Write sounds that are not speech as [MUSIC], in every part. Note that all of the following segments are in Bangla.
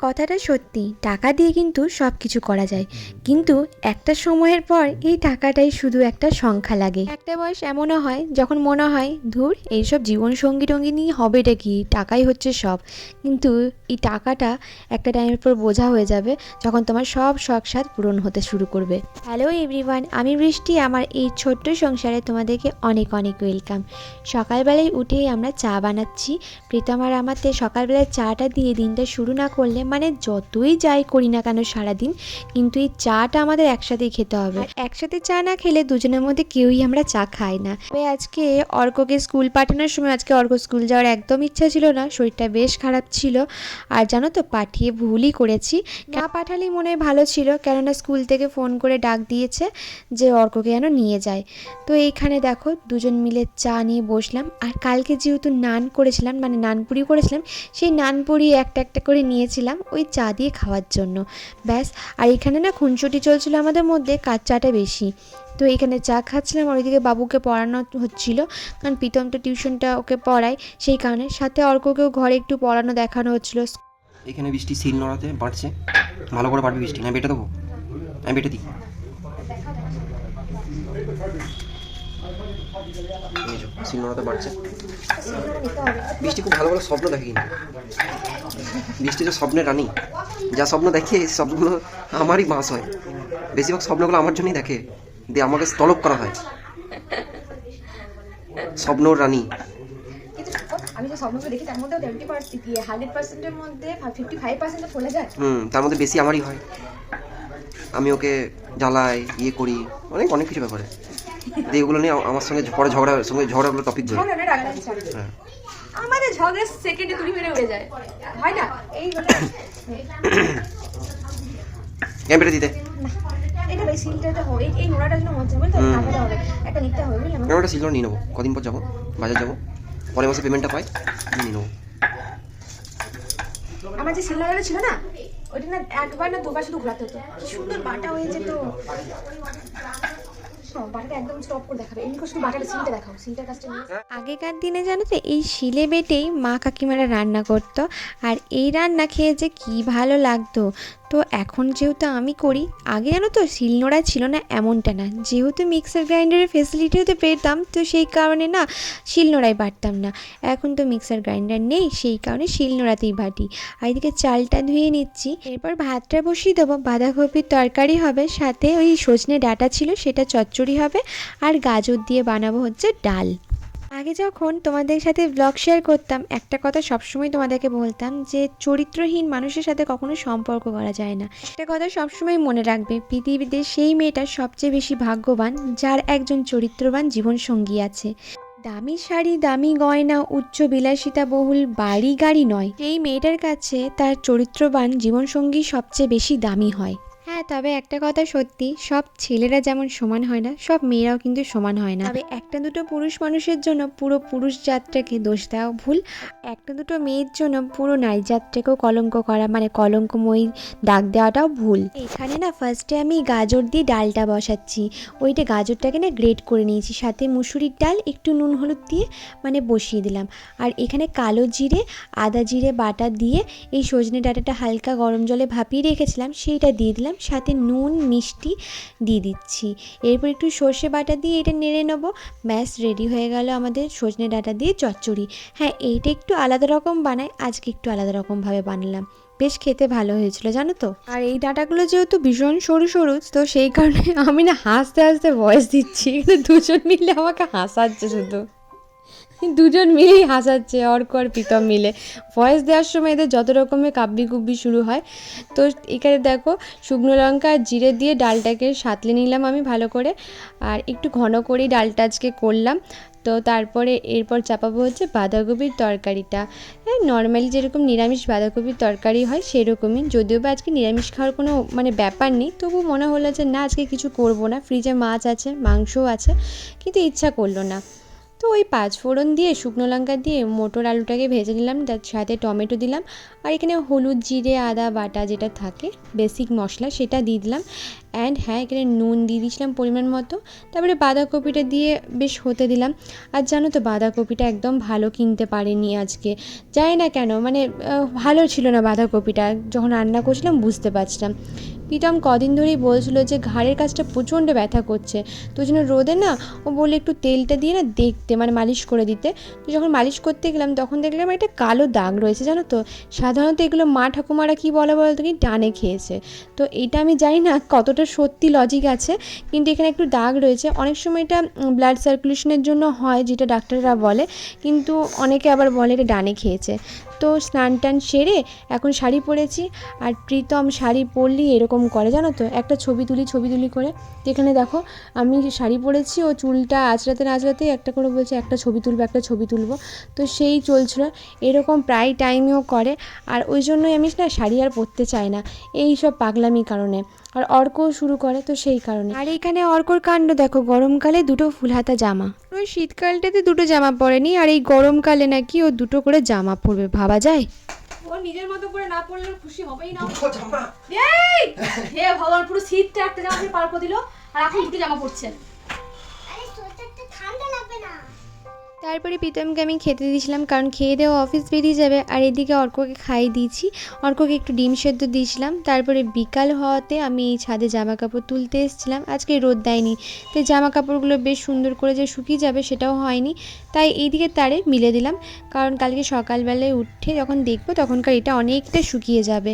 কথাটা সত্যি, টাকা দিয়ে কিন্তু সব কিছু করা যায়। কিন্তু একটা সময়ের পর এই টাকাটাই শুধু একটা সংখ্যা লাগে। একটা বয়স এমনও হয়, যখন মনে হয়, ধুর, এইসব জীবন সঙ্গী নিয়ে হবেটা কি? টাকাই হচ্ছে সব। কিন্তু এই টাকাটা একটা টাইমের পর বোঝা হয়ে যাবে, যখন তোমার সব শখ সাদ পূরণ হতে শুরু করবে। হ্যালো এভরিওয়ান আমি বৃষ্টি, আমার এই ছোট্ট সংসারে তোমাদেরকে অনেক অনেক ওয়েলকাম সকালবেলায় উঠেই আমরা চা বানাচ্ছি। প্রীতম আর আমাতে সকালবেলায় চাটা দিয়ে দিনটা শুরু না করলে মানে যতই যাই করি না কেন সারাদিন, কিন্তু এই চাটা আমাদের একসাথেই খেতে হবে। একসাথে চা না খেলে দুজনের মধ্যে কেউই আমরা চা খাই না। তবে আজকে অর্ককে স্কুল পাঠানোর সময়, আজকে অর্ক স্কুল যাওয়ার একদম ইচ্ছা ছিল না, শরীরটা বেশ খারাপ ছিল। আর জানো তো, পাঠিয়ে ভুলই করেছি। না পাঠালেই মনে হয় ভালো ছিল, কেননা স্কুল থেকে ফোন করে ডাক দিয়েছে যে অর্ককে যেন নিয়ে যায়। তো এইখানে দেখো, দুজন মিলে চা নিয়ে বসলাম। আর কালকে যেহেতু নান করেছিলাম মানে নানপুরি করেছিলাম, সেই নানপুরি একটা একটা করে নিয়েছিলাম। ওই চা দিয়ে খাওয়ার জন্য। ব্যাস, আর এখানে না খুনসুটি চলছিল আমাদের মধ্যে কাজ চাটা বেশি? তো এখানে চা খাচ্ছিলাম আর ওইদিকে বাবুকে পড়ানো হচ্ছিল, কারণ প্রীতম তো টিউশনটা ওকে পড়ায়, সেই কারণে সাথে অর্ককেও ঘরে একটু পড়ানো দেখানো হচ্ছিল। এখানে বৃষ্টি সিল নড়াতে বাড়ছে। ভালো করে বাড়বে বৃষ্টি, আমি বেটে দেবো। আমি বেটে দিই। সিল নড়াতে বাড়ছে। বৃষ্টি খুব ভালো ভালো স্বপ্ন দেখে কিন্তু। বৃষ্টি যে স্বপ্নের রানী যা স্বপ্ন দেখে স্বপ্নগুলো আমারই বাস হয়। বেশিরভাগ স্বপ্নগুলো আমার জন্যই দেখে দিয়ে আমাকে তলব করা হয়। স্বপ্নর রানী। আমি যে স্বপ্নগুলো দেখি তার মধ্যে টোয়েন্টি পার্সেন্ট হান্ড্রেড পার্সেন্টের মধ্যে ফিফটি ফাইভ পার্সেন্ট ফলে যায়। হুম তার মধ্যে বেশি আমারই হয়। আমি ওকে জ্বালাই ইয়ে করি অনেক অনেক কিছু ব্যাপারে। দিয়ে এগুলো নিয়ে আমার সঙ্গে পরে ঝগড়া সঙ্গে ঝগড়াগুলো টপিক ধরে। ঝগড়া না রাগারাগি ছাড়ে হ্যাঁ। আমাদের ঝগড়া সেকেন্ডে তুলি মেরে উড়ে যায়। হয় না? এই হলো আমি বেটে দিতে। এটা বেশ সিলটা হবে এই- মনে তো হবে। একটা নিতে হবে নিয়ে নেব। কদিন পর যাব বাজার যাব। পরের মাসে পেমেন্টটা পাই নিয়ে নেব। আমার যে ছিল না ওইটা না একবার না দুবার শুধু ঘোরাতে হতো। কি সুন্দর বাটা হয়ে যেত আগেকার দিনে জানো তো, এই শিলে বেটেই মা কাকিমারা রান্না করতো, আর এই রান্না খেয়ে যে কী ভালো লাগতো। তো এখন যেহেতু আমি করি, আগে জানো তো শিলনোড়া ছিল না এমনটা না। যেহেতু মিক্সার গ্রাইন্ডারের ফেসিলিটিও তো পেতাম, তো সেই কারণে না শিলনোড়ায় বাটতাম না। এখন তো মিক্সার গ্রাইন্ডার নেই, সেই কারণে শিলনোড়াতেই বাটি। আর এদিকে চালটা ধুয়ে নিচ্ছি, এরপর ভাতটা বসিয়ে দেবো। বাঁধাকপির তরকারি হবে, সাথে ওই সজনে ডাটা ছিল, সেটা চচ্চড়ি হবে আর গাজর দিয়ে বানাবো হচ্ছে ডাল। আগে যখন তোমাদের সাথে ব্লগ শেয়ার করতাম, একটা কথা সবসময় তোমাদেরকে বলতাম যে চরিত্রহীন মানুষের সাথে কখনো সম্পর্ক করা যায় না। একটা কথা সবসময় মনে রাখবে, পৃথিবীতে সেই মেয়েটা সবচেয়ে বেশি ভাগ্যবান যার একজন চরিত্রবান জীবনসঙ্গী আছে। দামি শাড়ি, দামি গয়না, উচ্চ বিলাসিতা বহুল বাড়ি গাড়ি নয়। এই মেয়েটার কাছে তার চরিত্রবান জীবনসঙ্গী সবচেয়ে বেশি দামি হয়। হ্যাঁ তবে একটা কথা সত্যি, সব ছেলেরা যেমন সমান হয় না, সব মেয়েরাও কিন্তু সমান হয় না। তবে একটা দুটো পুরুষ মানুষের জন্য পুরো পুরুষ জাতটাকে দোষ দেওয়া ভুল, একটা দুটো মেয়ের জন্য পুরো নারী জাতটাকেও কলঙ্ক করা মানে কলঙ্কময়ী দাগ দেওয়াটাও ভুল। এখানে না ফার্স্টে আমি গাজর দিয়ে ডালটা বসাচ্ছি, ওইটা গাজরটাকে না গ্রেট করে নিয়েছি, সাথে মুসুরির ডাল, একটু নুন হলুদ দিয়ে মানে বসিয়ে দিলাম। আর এখানে কালো জিরে, আদা জিরে বাটা দিয়ে এই সজনে ডাটাটা হালকা গরম জলে ভাপিয়ে রেখেছিলাম, সেইটা দিয়ে দিলাম সাথে নুন, মিষ্টি দিয়ে দিচ্ছি। এরপর একটু সর্ষে বাটা দিয়ে এটা নেড়ে নেব। ব্যাস রেডি হয়ে গেল আমাদের সজনে ডাটা দিয়ে চচ্চড়ি। হ্যাঁ এইটা একটু আলাদা রকম বানাই, আজকে একটু আলাদা রকমভাবে বানালাম। বেশ খেতে ভালো হয়েছিল, জানো তো? আর এই ডাটাগুলো যেহেতু ভীষণ সরু সরু, তো সেই কারণে আমি না হাসতে হাসতে ভয়েস দিচ্ছি। দুজন মিলে আমাকে হাসাচ্ছে শুধু। দুজন মিলেই হাসাচ্ছে, অর্ক আর প্রীতম মিলে। ভয়েস দেওয়ার সময় এদের যত রকমের কাব্যি কুব্বি শুরু হয়। তো এখানে দেখো, শুকনো লঙ্কা আর জিরে দিয়ে ডালটাকে সাতলে নিলাম আমি ভালো করে। আর একটু ঘন করেই ডালটা আজকে করলাম। তো তারপরে এরপর চাপাবো হচ্ছে বাঁধাকপির তরকারিটা। হ্যাঁ নর্মালি যেরকম নিরামিষ বাঁধাকপির তরকারি হয় সেরকমই। যদিও বা আজকে নিরামিষ খাওয়ার কোনো মানে ব্যাপার নেই, তবু মনে হলো যে না, আজকে কিছু করব না। ফ্রিজে মাছ আছে, মাংসও আছে, কিন্তু ইচ্ছা করল না। তো ওই পাঁচ ফোড়ন দিয়ে, শুকনো লঙ্কা দিয়ে মোটর আলুটাকে ভেজে নিলাম, তার সাথে টমেটো দিলাম, আর এখানে হলুদ জিরে, আদা বাটা যেটা থাকে বেসিক মশলা সেটা দিয়ে দিলাম অ্যান্ড হ্যাঁ এখানে নুন দিয়ে দিয়েছিলাম পরিমাণ মতো, তারপরে বাঁধাকপিটা দিয়ে বেশ হতে দিলাম, আর জানো তো বাঁধাকপিটা একদম ভালো কিনতে পারিনি আজকে, জানি না কেন মানে ভালো ছিল না বাঁধাকপিটা, যখন রান্না করছিলাম বুঝতে পারছিলাম প্রীতম কদিন ধরেই বলছিল যে ঘাড়ের কাজটা প্রচণ্ড ব্যথা করছে। তো জন্য রোদে না, ও বলে একটু তেলটা দিয়ে না দেখতে মানে মালিশ করে দিতে। তো যখন মালিশ করতে গেলাম, তখন দেখলাম একটা কালো দাগ রয়েছে, জানো তো? সাধারণত এগুলো মা ঠাকুমারা কী বলে বলতো কি? ডানে খেয়েছে। তো এটা আমি জানি না কতটা সত্যি লজিক আছে, কিন্তু এখানে একটু দাগ রয়েছে। অনেক সময় এটা ব্লাড সার্কুলেশনের জন্য হয়, যেটা ডাক্তাররা বলে, কিন্তু অনেকে আবার বলে এটা ডানে খেয়েছে। তো স্নান টান সেরে এখন শাড়ি পরেছি, আর প্রীতম শাড়ি পরলেই এরকম করে জানো তো? একটা ছবি তুলি ছবি তুলি করে। তো এখানে দেখো আমি শাড়ি পরেছি ও চুলটা আঁচড়াতে না আঁচড়াতেই একটা করে বলছে একটা ছবি তুলবো একটা ছবি তুলবো। তো সেই চলছিল। এরকম প্রায় টাইমেও করে। আর ওই জন্যই আমি না শাড়ি আর পরতে চাই না এই সব পাগলামির কারণে। আর অর্কও শুরু করে তো সেই কারণে। আর এখানে অর্কর কাণ্ড দেখো গরমকালে দুটো ফুল হাতা জামা। ওই শীতকালটাতে দুটো জামা পরেনি আর এই গরমকালে নাকি ও দুটো করে জামা পরবে ভাবা যায়? ও নিজের মতো করে না পড়লে খুশি হবেই না। এই! হে ভগবান পুরো শীতটা একটা জামা দিয়ে পার করে দিল আর এখন দুটো জামা পড়ছে আরে সোয়েটারটা ঠান্ডা লাগবে না। তারপরে প্রীতমকে আমি খেতে দিয়েছিলাম কারণ খেয়ে দেওয়া অফিস বেরিয়ে যাবে আর এদিকে অর্ককে খাইয়ে দিয়েছি। অর্ককে একটু ডিম সেদ্ধ দিয়েছিলাম তারপরে বিকাল হওয়াতে আমি এই ছাদে জামা কাপড় তুলতে এসেছিলাম। আজকে রোদ দেয়নি তাই জামা কাপড়গুলো বেশ সুন্দর করে যে শুকিয়ে যাবে সেটাও হয়নি। তাই এই দিকে তারে মিলে দিলাম। কারণ কালকে সকালবেলায় উঠে যখন দেখব, তখনকার এটা অনেকটা শুকিয়ে যাবে।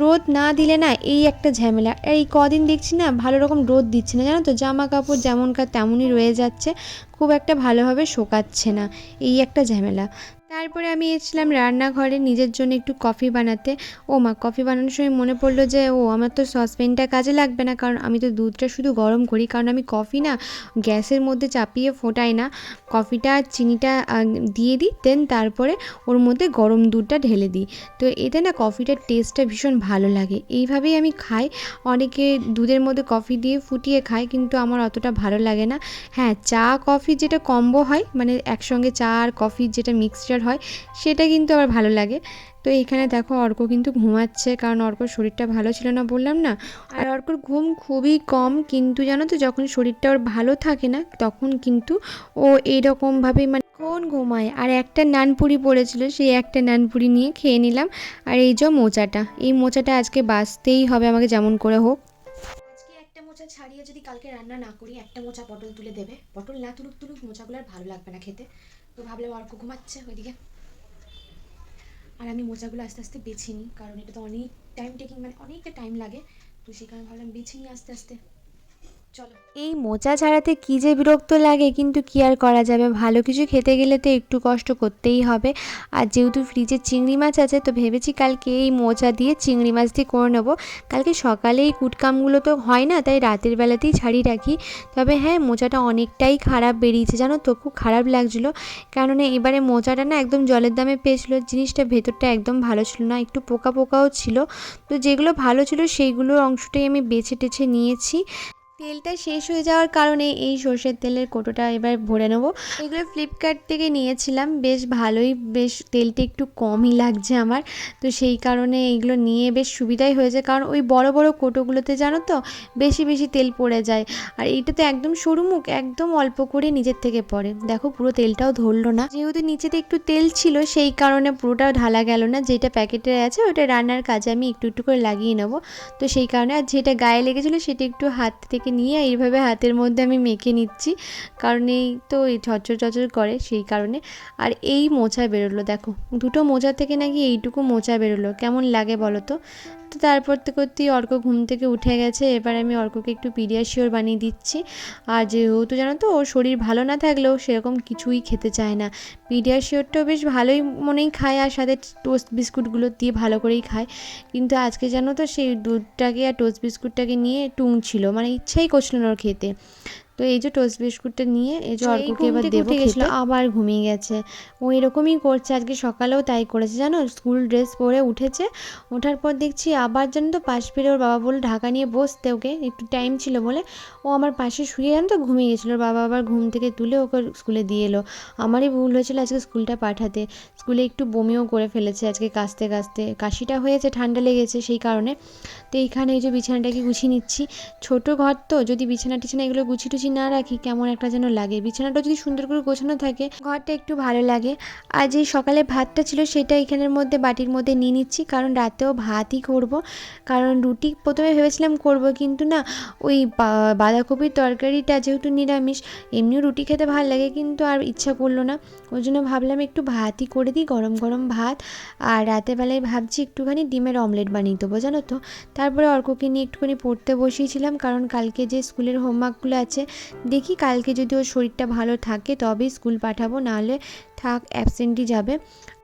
রোদ না দিলে না এই একটা ঝামেলা। এই কদিন দেখছি না ভালো রকম রোদ দিচ্ছে না, জানো তো? জামা কাপড় যেমনকার তেমনই রয়ে যাচ্ছে, খুব একটা ভালোভাবে শোকাচ্ছে না। এই একটা ঝামেলা। তারপরে আমি এসেছিলাম রান্নাঘরে নিজের জন্য একটু কফি বানাতে। ও মা, কফি বানানোর সময় মনে পড়ল যে, ও, আমার তো সসপ্যানটা কাজে লাগবে না, কারণ আমি তো দুধটা শুধু গরম করি, কারণ আমি কফি না, গ্যাসের মধ্যে চাপিয়ে ফোটাই না। কফিটা চিনিটা দিয়ে দিই, দেন তারপরে ওর মধ্যে গরম দুধটা ঢেলে দিই। তো এতে না কফিটার টেস্টটা ভীষণ ভালো লাগে। এইভাবেই আমি খাই। অনেকে দুধের মধ্যে কফি দিয়ে ফুটিয়ে খায়, কিন্তু আমার অতটা ভালো লাগে না। হ্যাঁ চা, কফি যেটা কম্বো হয় মানে একসঙ্গে চা আর কফির যেটা মিক্সচার হয়, সেটা কিন্তু আবার ভালো লাগে। তো এইখানে দেখো অর্ক কিন্তু ঘুমাচ্ছে, কারণ অর্কর শরীরটা ভালো ছিল না বললাম না। আর অর্কর ঘুম খুবই কম, কিন্তু জানো তো যখন শরীরটা ওর ভালো থাকে না, তখন কিন্তু ও এইরকমভাবেই মানে কোন ঘুমায়। আর একটা নানপুরি পড়েছিল, সেই একটা নানপুরি নিয়ে খেয়ে নিলাম। আর এই যে মোচাটা, এই মোচাটা আজকে বাঁচতেই হবে আমাকে যেমন করে হোক। আজকে মোচা ছাড়িয়ে যদি কালকে রান্না না করি, একটা মোচা পটল তুলে দেবে। পটল না তুলুক তুলুক মোচাগুলো আর ভালো লাগবে না খেতে। তো ভাবলাম অর্ক ঘুমাচ্ছে ওইদিকে। আর আমি মোচাগুলো আস্তে আস্তে বেছে নিই, কারণ এটা তো অনেক টাইম টেকিং মানে অনেকটা টাইম লাগে। তো সেই কারণে ভাবলাম বেছে নিই আস্তে আস্তে। চলো। এই মোচা ছাড়াতে কী যে বিরক্ত লাগে, কিন্তু কি আর করা যাবে? ভালো কিছু খেতে গেলে তো একটু কষ্ট করতেই হবে। আর যেহেতু ফ্রিজে চিংড়ি মাছ আছে, তো ভেবেছি কালকে এই মোচা দিয়ে চিংড়ি মাছ দিয়ে করে নেব। কালকে সকালে এই কুটকামগুলো তো হয় না, তাই রাতের বেলাতেই ছাড়িয়ে রাখি। তবে হ্যাঁ মোচাটা অনেকটাই খারাপ বেরিয়েছে, জানো তো? খুব খারাপ লাগছিল। কেননা এবারে মোচাটা না একদম জলের দামে পেয়েছিলো, জিনিসটা ভেতরটা একদম ভালো ছিল না, একটু পোকা পোকাও ছিল। তো যেগুলো ভালো ছিল, সেইগুলোর অংশটাই আমি বেছে টেছে নিয়েছি। তেলটা শেষ হয়ে যাওয়ার কারণে এই সর্ষের তেলের কোটোটা এবার ভরে নেব। এগুলো ফ্লিপকার্ট থেকে নিয়েছিলাম, বেশ ভালোই, বেশ তেলটা একটু কমই লাগছে আমার। তো সেই কারণে এইগুলো নিয়ে বেশ সুবিধাই হয়েছে, কারণ ওই বড় বড় কোটোগুলোতে জানো তো, বেশি বেশি তেল পড়ে যায়। আর এটা এইটাতে একদম সরু মুখ, একদম অল্প করে নিজের থেকে পড়ে। দেখো পুরো তেলটাও ধরলো না। যেহেতু নিচেতে একটু তেল ছিল, সেই কারণে পুরোটা ঢালা গেল না। যেটা প্যাকেটে আছে, ওটা রান্নার কাজে আমি একটু একটু করে লাগিয়ে নেব। তো সেই কারণে আর যেটা গায়ে লেগেছিলো, সেটা একটু হাত থেকে নিয়ে এইভাবে হাতের মধ্যে আমি মেখে নিচ্ছি। কারণ এই তো এই ঝরঝর ঝরঝর করে সেই কারণে। আর এই মোচা বেরোলো, দেখো। দুটো মোচা থেকে নাকি এইটুকু মোচা বেরোলো। কেমন লাগে বলো তো? তো তারপর করতেই অর্ক ঘুম থেকে উঠে গেছে। এবার আমি অর্ককে একটু পিডিয়াশিওর বানিয়ে দিচ্ছি। আর যেহেতু জানো তো, ওর শরীর ভালো না থাকলেও সেরকম কিছুই খেতে চায় না। পিডিয়াশিওরটাও বেশ ভালোই মনেই খায় আর সাথে টোস্ট বিস্কুটগুলো দিয়ে ভালো করেই খায়। কিন্তু আজকে জানো তো সেই দুধটাকে আর টোস্ট বিস্কুটটাকে নিয়ে টুং ছিল। মানে ইচ্ছাই করছিল না ওর খেতে। তো এই যে টোস্ট বিস্কুটটা নিয়ে এই যে অর্ককে এবার দেবো গেছিল খেতে। আবার ঘুমিয়ে গেছে। ও এরকমই করছে আজকে সকালেও তাই করেছে জানো? স্কুল ড্রেস পরে উঠেছে। ওঠার পর দেখছি আবার যেন তো পাশ ফিরে ওর বাবা বলে ঢাকা নিয়ে বসতে ওকে একটু টাইম ছিল বলে। ও আমার পাশে শুয়ে জানো তো ঘুমিয়ে গেছিল ওর বাবা আবার ঘুম থেকে তুলে ওকে স্কুলে দিয়ে এলো। আমারই ভুল হয়েছিল আজকে স্কুলটা পাঠাতে। স্কুলে একটু বমিও করে ফেলেছে আজকে কাশতে কাশতে। কাশিটা হয়েছে ঠান্ডা লেগেছে সেই কারণে। তো এইখানে এই যে বিছানাটাকে গুছিয়ে নিচ্ছি। ছোট ঘর তো যদি বিছানা টিছানা এগুলো গুছি টুছি না রাখি কেমন একটা যেন লাগে। বিছানাটা যদি সুন্দর করে গোছানো থাকে, ঘরটা একটু ভালো লাগে। আর যে সকালে ভাতটা ছিল সেটা এখানের মধ্যে বাটির মধ্যে নিয়ে নিচ্ছি, কারণ রাতেও ভাতই করব। কারণ রুটি প্রথমে ভেবেছিলাম করব, কিন্তু না, ওই বাঁধাকপির তরকারিটা যেহেতু নিরামিষ, এমনিও রুটি খেতে ভালো লাগে, কিন্তু আর ইচ্ছা করল না। ওই জন্য ভাবলাম একটু ভাতই করে দিই, গরম গরম ভাত। আর রাতেরবেলায় ভাবছি একটুখানি ডিমের অমলেট বানিয়ে দেবো, জানো তো। তারপরে অর্ককে নিয়ে একটুখানি পড়তে বসিয়েছিলাম, কারণ কালকে যে স্কুলের হোমওয়ার্কগুলো আছে, দেখি কালকে যদি ওর শরীরটা ভালো থাকে তবেই স্কুল পাঠাবো, নাহলে থাক, অ্যাবসেন্টই যাবে।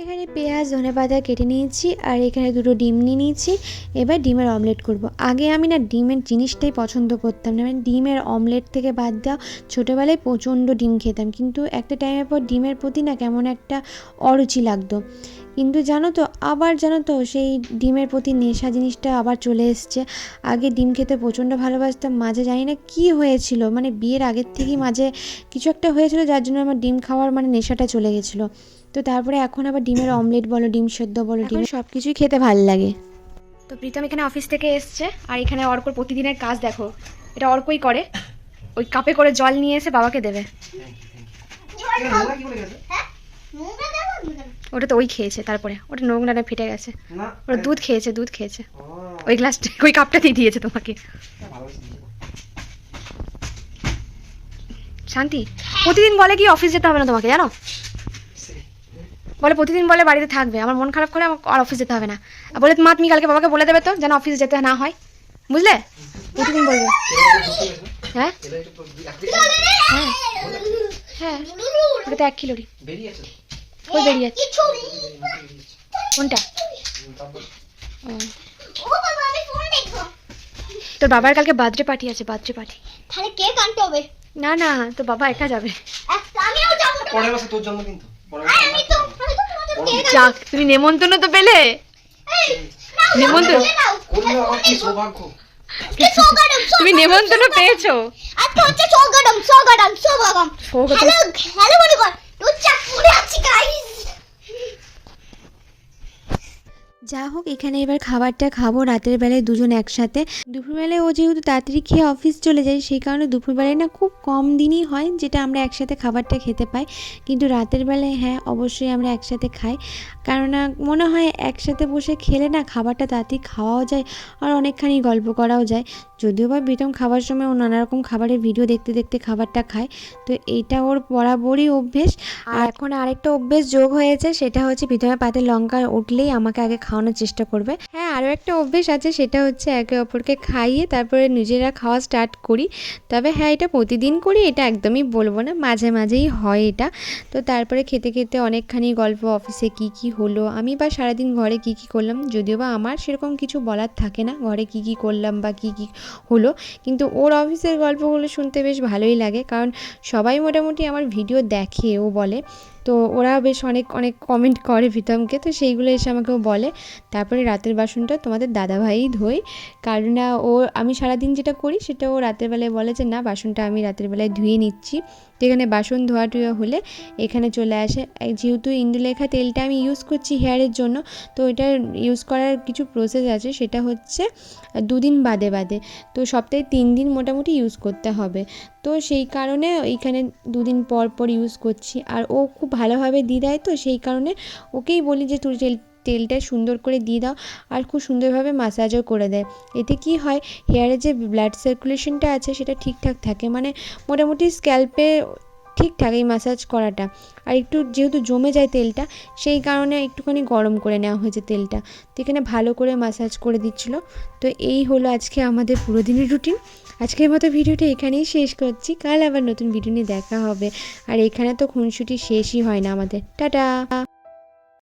এখানে পেঁয়াজ, ধনে পাতা কেটে নিয়েছি আর এখানে দুটো ডিম নিয়ে নিয়েছি। এবার ডিমের অমলেট করব। আগে আমি না ডিমের জিনিসটাই পছন্দ করতাম না। মানে ডিমের অমলেট থেকে বাদ দেওয়া ছোটোবেলায় প্রচণ্ড ডিম খেতাম। কিন্তু একটা টাইমের পর ডিমের প্রতি না কেমন একটা অরুচি লাগতো। কিন্তু জানো তো, আবার জানো তো সেই ডিমের প্রতি নেশা জিনিসটা আবার চলে এসছে। আগে ডিম খেতে প্রচণ্ড ভালোবাসতাম, মাঝে জানি না কী হয়েছিল। মানে বিয়ের আগের থেকেই মাঝে কিছু একটা হয়েছিল যার জন্য আমার ডিম খাওয়ার মানে নেশাটা চলে গেছিল। তো তারপরে এখন আবার ডিমের [COUGHS] অমলেট বলো ডিম সেদ্ধ বলো ডিম সব কিছুই খেতে ভালো লাগে। তো প্রীতম এখানে অফিস থেকে এসছে আর এখানে অর্কর প্রতিদিনের কাজ দেখো। এটা অর্কই করে। ওই কাপে করে জল নিয়ে এসে বাবাকে দেবে। ওটা তো ওই খেয়েছে তারপরে। ওটা নোংরাটা ফেটে গেছে। ওটা দুধ খেয়েছে দুধ খেয়েছে। ওই গ্লাসটা [LAUGHS] ওই কাপটা দিয়ে দিয়েছে তোমাকে। শান্তি? প্রতিদিন বলে কি অফিস যেতে হবে না তোমাকে জানো? বলে প্রতিদিন বলে বাড়িতে থাকবে। আমার মন খারাপ করে আমার আর অফিস যেতে হবে না। আর বলে মা তুমি কালকে বাবাকে বলে দেবে তো যেন অফিস যেতে না হয়। বুঝলে? প্রতিদিন বলবে। হ্যাঁ? তো হ্যাঁ। হ্যাঁ ওটা তো এক কিলোরই। আছে ওই বেরিয়ে যাচ্ছে। কোনটা? তোর বাবার কালকে বার্থডে পার্টি আছে বার্থডে পার্টি তাহলে কেক আনতে হবে? না না তোর বাবা একা যাবে। আমিও যাব। পরের মাসে তোর জন্মদিন তো। পরের মাসে আমি তো আমি তো তোমাদের কেক যাক তুমি নেমন্তন্ন তো পেলে? নেমন্তন্ন তুমি নেমন্তন্ন পেয়েছ? আজকে হচ্ছে সোগাডম সোগাডম সোগাডম সৌগত হ্যালো হ্যালো মনে কর পুরে আছি গাইস যা হোক, এখানে এবার খাবারটা খাব। রাতের বেলায় দুজন একসাথে। দুপুরবেলায় ও যেহেতু তাড়াতাড়ি খেয়ে অফিস চলে যায়, সেই কারণে দুপুরবেলায় না খুব কম দিনই হয় যেটা আমরা একসাথে খাবারটা খেতে পাই। কিন্তু রাতের বেলায় হ্যাঁ অবশ্যই আমরা একসাথে খাই। কেননা মনে হয় একসাথে বসে খেলে না খাবারটা তাড়াতাড়ি খাওয়াও যায় আর অনেকখানি গল্প করাও যায়। যদিও বা প্রীতম খাবার সময় ও নানা রকম খাবারের ভিডিও দেখতে দেখতে খাবারটা খায়। তো এইটা ওর বরাবরই অভ্যেস। আর এখন আরেকটা অভ্যেস যোগ হয়েছে, সেটা হচ্ছে প্রীতমের পাতে লঙ্কা উঠলেই আমাকে আগে খাওয়ানোর চেষ্টা করবে। হ্যাঁ আরও একটা অভ্যেস আছে, সেটা হচ্ছে একে অপরকে খাইয়ে তারপরে নিজেরা খাওয়া স্টার্ট করি। তবে হ্যাঁ এটা প্রতিদিন করি, এটা একদমই বলব না, মাঝে মাঝেই হয় এটা। তো তারপরে খেতে খেতে অনেকখানি গল্প, অফিসে কি কি হলো, আমি বা সারাদিন ঘরে কি কি করলাম, যদিও বা আমার সেরকম কিছু বলার থাকে না, ঘরে কি কি করলাম বা কি কি হলো। কিন্তু ওর অফিসের গল্পগুলো শুনতে বেশ ভালোই লাগে, কারণ সবাই মোটামুটি আমার ভিডিও দেখে, ও বলে। তো ওরা বেশ অনেক অনেক কমেন্ট করে প্রীতমকে তো সেইগুলো এসে আমাকেও বলে। তারপরে রাতের বাসনটা তোমাদের দাদাভাই ধোয়। কারণ না ও, আমি সারাদিন যেটা করি সেটা ও রাতের বেলায় বলে যে, না, বাসনটা আমি রাতের বেলায় ধুয়ে নিচ্ছি। তো এখানে বাসন ধোয়া টুয়া হলে এখানে চলে আসে। যেহেতু ইন্দুলেখা তেলটা আমি ইউজ করছি হেয়ারের জন্য, তো এটা ইউজ করার কিছু প্রসেস আছে। সেটা হচ্ছে দুদিন বাদে বাদে। তো সপ্তাহে তিন দিন মোটামুটি ইউজ করতে হবে। তো সেই কারণে এইখানে দুদিন পর পর ইউজ করছি। আর ও খুব ভালোভাবে দিয়ে দেয় তো সেই কারণে ওকেই বলি যে তুই তেল, তেলটা সুন্দর করে দিয়ে দাও আর খুব সুন্দরভাবে মাসাজও করে দেয়। এতে কি হয় হেয়ারে যে ব্লাড সার্কুলেশনটা আছে সেটা ঠিকঠাক থাকে। মানে মোটামুটি স্ক্যাল্পে ঠিকঠাক এই মাসাজ করাটা। আর একটু যেহেতু জমে যায় তেলটা, সেই কারণে একটুখানি গরম করে নেওয়া হয়েছে তেলটা। তো এখানে ভালো করে মাসাজ করে দিচ্ছিল। তো এই হলো আজকে আমাদের পুরো দিনের রুটিন আজকের মতো ভিডিওটা এখানেই শেষ করছি। কাল আবার নতুন ভিডিও নিয়ে দেখা হবে। আর এখানে তো খুনসুটি শেষই হয় না আমাদের। টাটা!